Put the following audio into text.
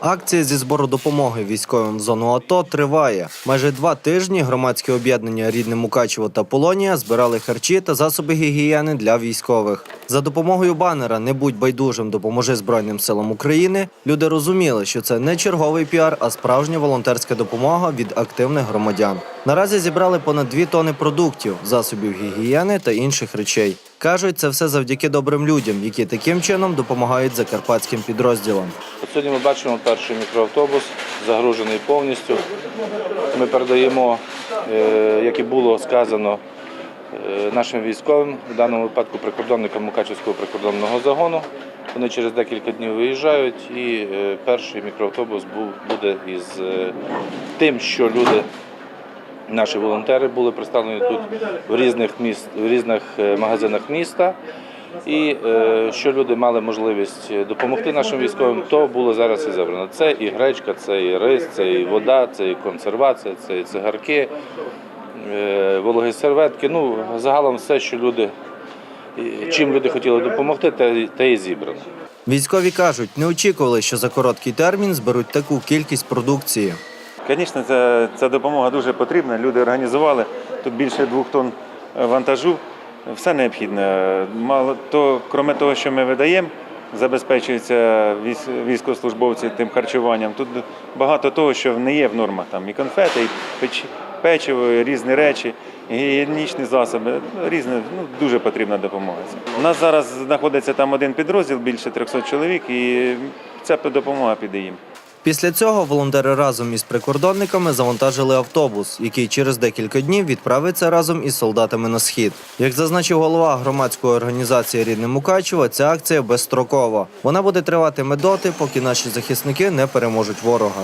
Акція зі збору допомоги військовим в зону АТО триває. Майже два тижні громадське об'єднання Рідне Мукачево та Полонія збирали харчі та засоби гігієни для військових. За допомогою банера Не будь байдужим, допоможи Збройним силам України. Люди розуміли, що це не черговий піар, а справжня волонтерська допомога від активних громадян. Наразі зібрали понад дві тони продуктів, засобів гігієни та інших речей. Кажуть, це все завдяки добрим людям, які таким чином допомагають закарпатським підрозділам. Сьогодні ми бачимо перший мікроавтобус, загружений повністю. Ми передаємо, е, як і було сказано, е, нашим військовим, в даному випадку прикордонникам Мукачівського прикордонного загону. Вони через декілька днів виїжджають, і е, перший мікроавтобус буде із тим, що люди, наші волонтери, були представлені тут в різних міст, в різних е, магазинах міста. І е, що люди мали можливість допомогти нашим військовим, то було зараз і зібрано. Це і гречка, це і рис, це і вода, це і консервація, це і цигарки, е, вологі серветки. Ну, загалом все, що люди, чим люди хотіли допомогти, те і зібрано. Військові кажуть, не очікували, що за короткий термін зберуть таку кількість продукції. Звісно, ця, ця допомога дуже потрібна. Люди організували тут більше двох тонн е, вантажу. Все необхідне. Мало то, крім того, що ми видаємо, забезпечуються військовослужбовці тим харчуванням. Тут багато того, що не є в нормах. Там і конфети, і печ- печиво, і різні речі, гігієнічні засоби. Різне, ну, дуже потрібна допомога. У нас зараз знаходиться там один підрозділ, більше 300 чоловік, і ця допомога піде їм. Після цього волонтери разом із прикордонниками завантажили автобус, який через декілька днів відправиться разом із солдатами на схід. Як зазначив голова громадської організації Рідне Мукачево, ця акція безстрокова. Вона буде триватиме доти, поки наші захисники не переможуть ворога.